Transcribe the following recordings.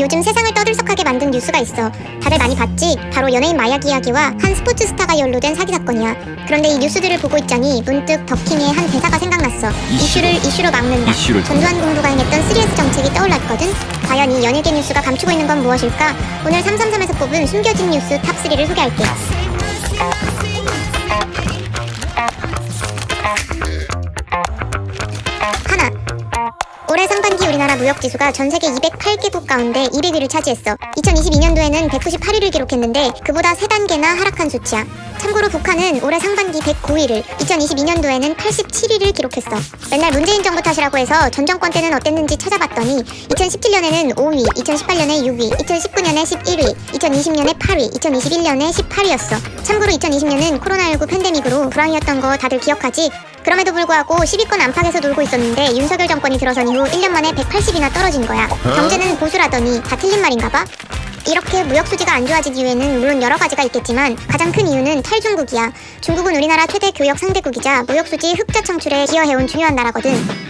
요즘 세상을 떠들썩하게 만든 뉴스가 있어. 다들 많이 봤지? 바로 연예인 마약 이야기와 한 스포츠 스타가 연루된 사기 사건이야. 그런데 이 뉴스들을 보고 있자니 문득 더킹의 한 대사가 생각났어. 이슈를 이슈로 막는다. 이슈를 전두환 공부가 행했던 3S 정책이 떠올랐거든. 과연 이 연예계 뉴스가 감추고 있는 건 무엇일까? 오늘 333에서 뽑은 숨겨진 뉴스 탑3를 소개할게. 무역 지수가 전 세계 208개국 가운데 200위를 차지했어. 2022년도에는 198위를 기록했는데 그보다 3단계나 하락한 수치야. 참고로 북한은 올해 상반기 109위를, 2022년도에는 87위를 기록했어. 맨날 문재인 정부 탓이라고 해서 전 정권 때는 어땠는지 찾아봤더니 2017년에는 5위, 2018년에 6위, 2019년에 11위, 2020년에 8위, 2021년에 18위였어. 참고로 2020년은 코로나19 팬데믹으로 불황이었던 거 다들 기억하지? 그럼에도 불구하고 10위권 안팎에서 놀고 있었는데 윤석열 정권이 들어선 이후 1년 만에 180이나 떨어진 거야. 경제는 보수라더니 다 틀린 말인가 봐? 이렇게 무역 수지가 안 좋아진 이유에는 물론 여러 가지가 있겠지만 가장 큰 이유는 탈중국이야. 중국은 우리나라 최대 교역 상대국이자 무역 수지 흑자 창출에 기여해온 중요한 나라거든.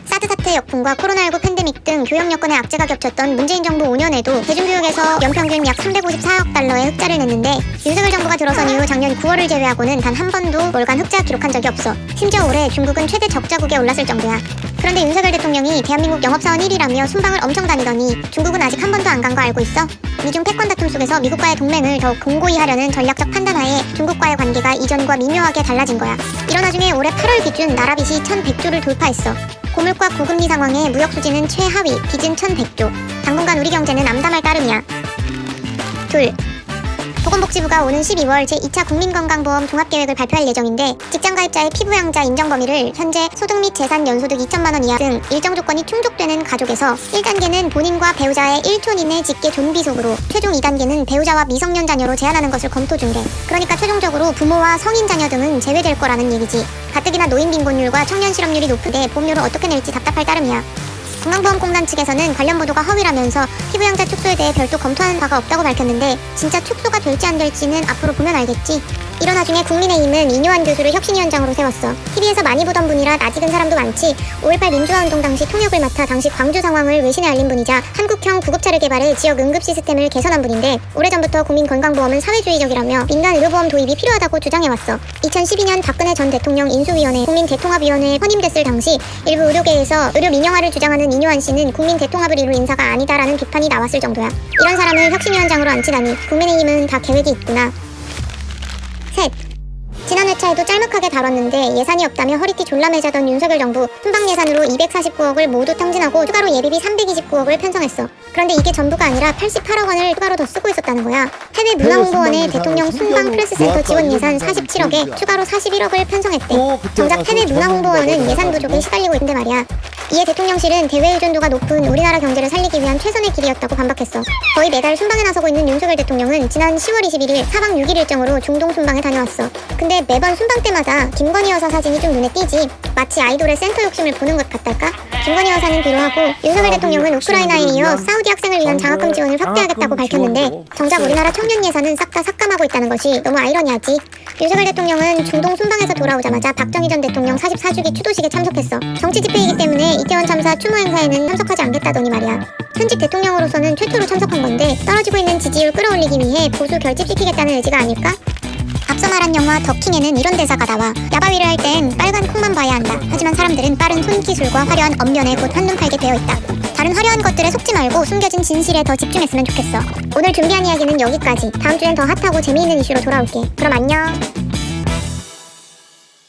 사태 역풍과 코로나19 팬데믹 등 교역 여건의 악재가 겹쳤던 문재인 정부 5년에도 대중교역에서 연평균 약 354억 달러의 흑자를 냈는데 윤석열 정부가 들어선 이후 작년 9월을 제외하고는 단 한 번도 월간 흑자 기록한 적이 없어. 심지어 올해 중국은 최대 적자국에 올랐을 정도야. 그런데 윤석열 대통령이 대한민국 영업사원 1위라며 순방을 엄청 다니더니 중국은 아직 한 번도 안 간 거 알고 있어? 미중 패권 다툼 속에서 미국과의 동맹을 더욱 공고히 하려는 전략적 판단하에 중국과의 관계가 이전과 미묘하게 달라진 거야. 이런 와중에 올해 8월 기준 나라 빚이 1,100조를 돌파했어. 고물가 고금리 상황에 무역 수지는 최하위, 빚은 1,100조. 당분간 우리 경제는 암담할 따름이야. 둘. 보건복지부가 오는 12월 제2차 국민건강보험 종합계획을 발표할 예정인데 직장가입자의 피부양자 인정 범위를 현재 소득 및 재산 연소득 2천만 원 이하 등 일정 조건이 충족되는 가족에서 1단계는 본인과 배우자의 1촌 이내 직계 존비속으로 최종 2단계는 배우자와 미성년 자녀로 제한하는 것을 검토 중대. 그러니까 최종적으로 부모와 성인 자녀 등은 제외될 거라는 얘기지. 가뜩이나 노인 빈곤율과 청년 실업률이 높은데 보험료를 어떻게 낼지 답답할 따름이야. 건강보험공단 측에서는 관련 보도가 허위라면서 피부양자 축소에 대해 별도 검토하는 바가 없다고 밝혔는데 진짜 축소가 될지 안 될지는 앞으로 보면 알겠지. 이런 와중에 국민의힘은 이뇨한 교수를 혁신위원장으로 세웠어. TV에서 많이 보던 분이라 낯익은 사람도 많지. 5.18 민주화운동 당시 통역을 맡아 당시 광주 상황을 외신에 알린 분이자 한국형 구급차를 개발해 지역 응급 시스템을 개선한 분인데 오래전부터 국민건강보험은 사회주의적이라며 민간 의료보험 도입이 필요하다고 주장해왔어. 2012년 박근혜 전 대통령 인수위원회 국민대통합위원회에 선임됐을 당시 일부 의료계에서 의료 민영화를 주장하는 이뇨한 씨는 국민대통합을 이룰 인사가 아니다라는 비판이 나왔을 정도야. 이런 사람을 혁신위원장으로 앉히다니 국민의힘은 다 계획이 있구나. 다뤘는데 예산이 없다며 허리띠 졸라 매자던 윤석열 정부 순방 예산으로 249억을 모두 탕진하고 추가로 예비비 329억을 편성했어. 그런데 이게 전부가 아니라 88억 원을 추가로 더 쓰고 있었다는 거야. 해외 문화홍보원의 대통령 순방 프레스센터 지원 예산 47억에 추가로 41억을 편성했대. 정작 해외 문화홍보원은 예산 부족에 시달리고 있는데 말이야. 이에 대통령실은 대외 의존도가 높은 우리나라 경제를 살리기 위한 최선의 길이었다고 반박했어. 거의 매달 순방에 나서고 있는 윤석열 대통령은 지난 10월 21일 4박 6일 일정으로 중동 순방에 다녀왔어. 근데 매번 순방 때마다 김건희 여사 사진이 좀 눈에 띄지. 마치 아이돌의 센터 욕심을 보는 것 같달까? 김건희 여사는 비로하고 윤석열 대통령은 우크라이나에 이어 사우디 학생을 위한 장학금 지원을 확대하겠다고 밝혔는데 정작 우리나라 청년 예산은 싹 다 삭감하고 있다는 것이 너무 아이러니하지. 윤석열 대통령은 중동 순방에서 돌아오자마자 박정희 전 대통령 44주기 추도식에 참석했어. 정치 집회이기 때문에 이태원 참사 추모 행사에는 참석하지 않겠다더니 말이야. 현직 대통령으로서는 최초로 참석한 건데 떨어지고 있는 지지율 끌어올리기 위해 보수 결집시키겠다는 의지가 아닐까? 앞서 말한 영화 더킹에는 이런 대사가 나와 야바위를 할 땐 빨간 빠른 손기술과 화려한 언변에 곧 한눈 팔게 되어 있다. 다른 화려한 것들에 속지 말고 숨겨진 진실에 더 집중했으면 좋겠어. 오늘 준비한 이야기는 여기까지. 다음 주엔 더 핫하고 재미있는 이슈로 돌아올게. 그럼 안녕.